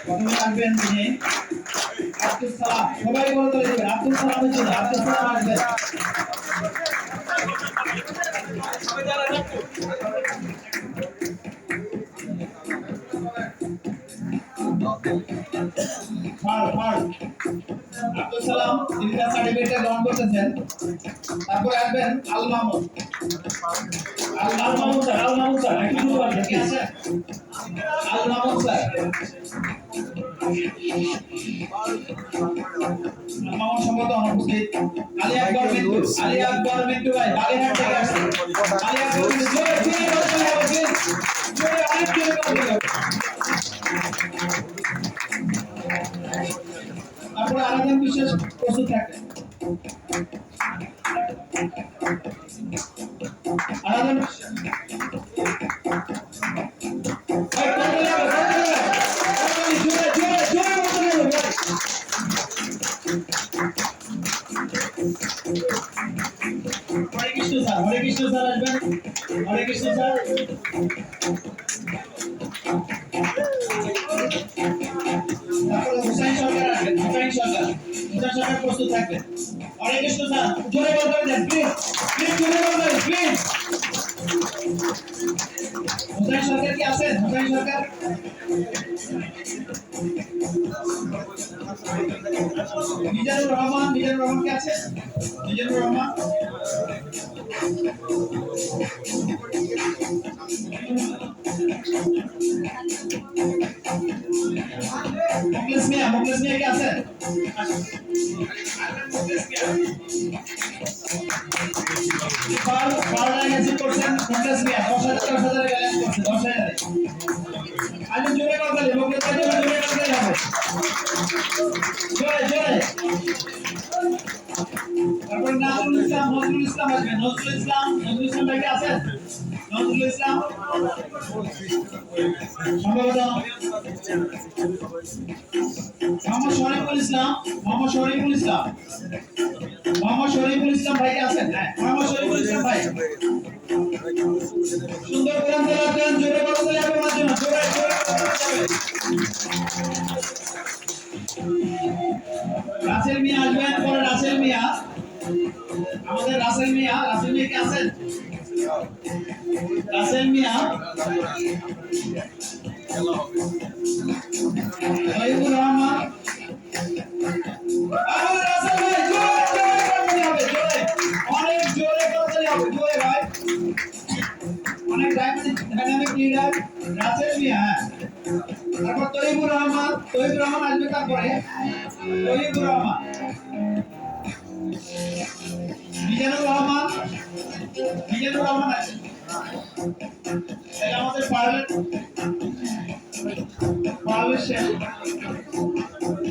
প্রথমে আসবেন তিনি আব্দুল সালাম সবাই বলে সালাম আসবেন ফাল ফাল আব্দুল সালাম তিনি তার সার্টিফিকেটটা গ্রহণ করতেছেন। তারপরে আসবেন আল মাহমুদ। আল মাহমুদ স্যার, আল মাহমুদ স্যার, একটু শুরু করবেন কি আছে? আল মাহমুদ স্যার। অনুপস্থিত আলী আকবর আকবর আকবর তারপরে আরাধন বিশেষ প্রস্তুত থাকবেন আরাধন ভাই, করতে হবে, করতে হবে। জোরে, জোরে, জোরে করতে হবে, ভাই। হরে কৃষ্ণ স্যার হরে কৃষ্ণ স্যার আসবেন হরে কৃষ্ণ স্যার হুসাইন সরকার প্রস্তুত থাকবেন কৃষ্ণ স্যার জোরে বলতে দেন প্লিজ প্লিজ জোরে বলতে প্লিজ হুসাইন সরকার কি আছেন? হুসাইন সরকার? মিজানুর রহমান মিজানুর রহমান কি আছে? মিজানুর রহমান? মিয়া মুখলেস মিয়া কি আছেন ফাল ফাল রিসিভ করছেন মুখলেস মিয়া দশ হাজার দশ হাজার ব্যালেন্স করছে, দশ হাজারে। আজ জোরে কথা বলি মুখলেস মিয়া জোরে কথা নাজরুল ইসলাম নজরুল ইসলাম ভাই কি আছেন মোহাম্মদ শরীফুল ইসলাম মোহাম্মদ শরীফুল ইসলাম মোহাম্মদ সুন্দর করেন জোরে বলে বলতে হবে। আসবেন, পরে রাসেল মিয়া আমাদের রাসেল মিয়া রাসেল মিয়া কি আছেন রাসেল মিয়া তৈবুর রহমান অনেক জোরে করতে হবে জোরে ভাই। অনেক dynamic dynamic leader Rasel Mia হ্যাঁ। তারপর তৈবুর রহমান তৈবুর রহমান আসবে তারপরে। তৈবুর রহমান। মিজানুর রহমান আমাদের পার্লার পার্লার